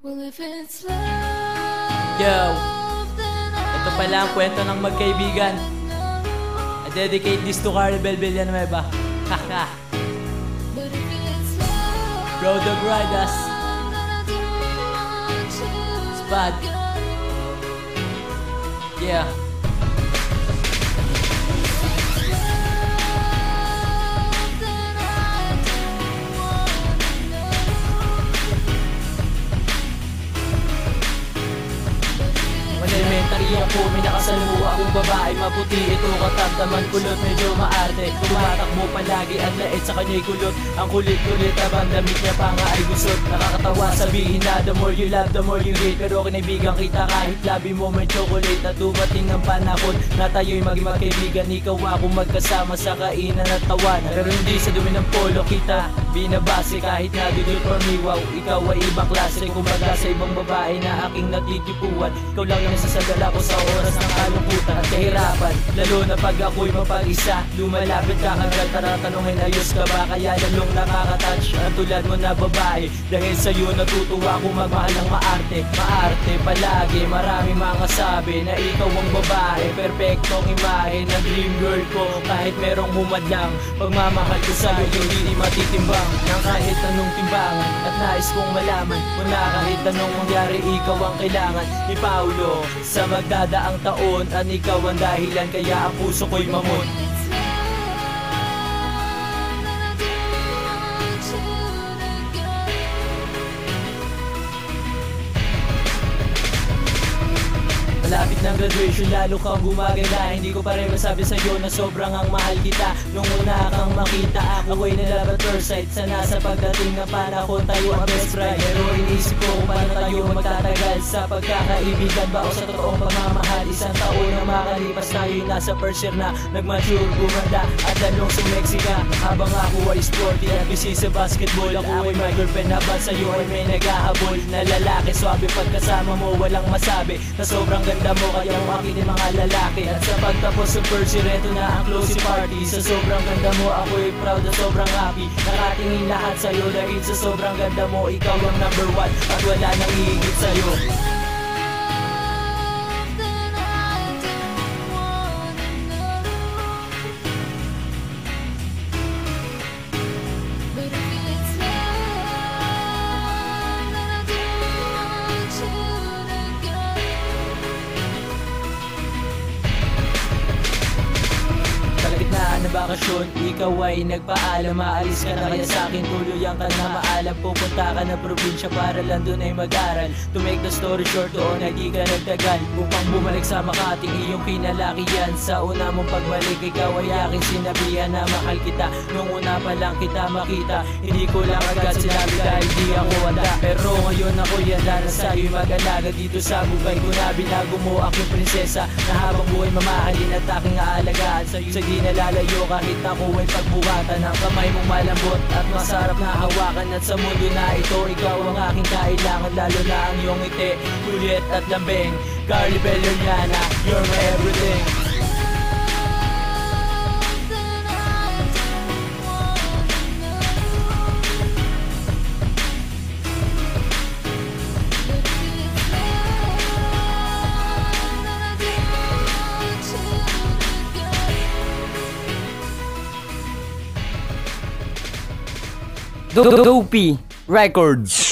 Well, if it's love, Yo, ito pala ang kwento ng magkaibigan. I dedicate this to Caribel Villanueva. Haha, Bro Dog Ridas, then I do want you Spad. Yeah. Elementary ako, may nakasalumuha akong babae. Maputi ito katamtaman kulot, medyo maarte Tumatakbo palagi at lait sa kanya'y kulot. Ang kulit-kulit abang damit niya pa nga ay gusot. Nakakatawa sabihin na the more you love, the more you hate. Pero kinaibigan kita kahit labi mo may chocolate At dumating ang panahon na tayo'y maging magkaibigan. Ikaw ako magkasama sa kainan at tawanan Pero hindi sa dumi ng polo kita Binabase. Kahit na dudul or miwaw Ikaw ay ibang klase. Kumbaga sa ibang babae na aking natitipuan. Ikaw lang yung nasasadala ko sa oras ng kalungkutan at kahirapan. Lalo na pag ako'y mapag-isa Lumalapit ka agad para tanongin ayos ka ba? Kaya lalong nakakatouch. Ang tulad mo na babae Dahil sa'yo natutuwa ko magmahal ng maarte. Maarte palagi marami mga sabi Na ikaw ang babae. Perpektong imahe ng dream girl ko. Kahit merong humadlang Pagmamahal ko sa'yo hindi matitimbang. Nang kahit anong timbangan At nais kong malaman Kung na kahit anong mangyari ikaw ang kailangan. Ni Paulo Sa magdadaang taon At ikaw ang dahilan Kaya ang puso ko'y mamon Malapit ng graduation, lalo kang gumaganda. Hindi ko pa rin masabi sa'yo na sobrang ang mahal kita. Nung una kang makita, ako'y nalove at first sight Sana sa pagdating ng panahon, tayo ang best friend. Pero inisip ko kung paano tayo magtatagal Sa pagkakaibigan. Ba o sa totoong pagmamahal Isang taon na makalipas tayo'y nasa first year na Nagmature, gumanda at lalong sumeksika. Habang ako ay sporty at busy sa basketball Ako ay may girlfriend. Habang sa'yo ay may naghahabol Na lalaki, swabe pagkasama mo walang masabi. Na sobrang ganda mo kaya mo akin mga lalaki. At sa pagtapos ng first year, eto na ang closing party. Sa sobrang ganda mo ako'y proud at sobrang happy. Nakatingin lahat sa'yo dahil sa sobrang ganda mo Ikaw ang number one. At wala nang higit sa'yo Bye. Bakasyon, ikaw ay nagpaalam Maalis ka na. Kaya sa akin tuluyan ka na maalam Pupunta ka na probinsya para lang doon ay mag-aral. To make the story short, oo nagi ka nagtagal. Upang bumalik sa Makati, iyong kinalakihan Sa una mong pagbalik, ikaw ay aking sinabihan na mahal kita. Nung una pa lang kita makita Hindi ko lang agad sinabi dahil di ako handa Pero ngayon ako yanda na sa'yo'y mag-alaga. Dito sa buhay ko na binago mo aking prinsesa. Na habang buhay mamahalin at aking aalagaan Sa'yo sa di nalalayo kahit ako ay pagbuhatan Ang kamay mong malambot at masarap na hawakan At sa mundo na ito ikaw ang aking kailangan Lalo na ang iyong ngiti, kulit at lambing. Carly Belleriana, you're my everything Dopey Records.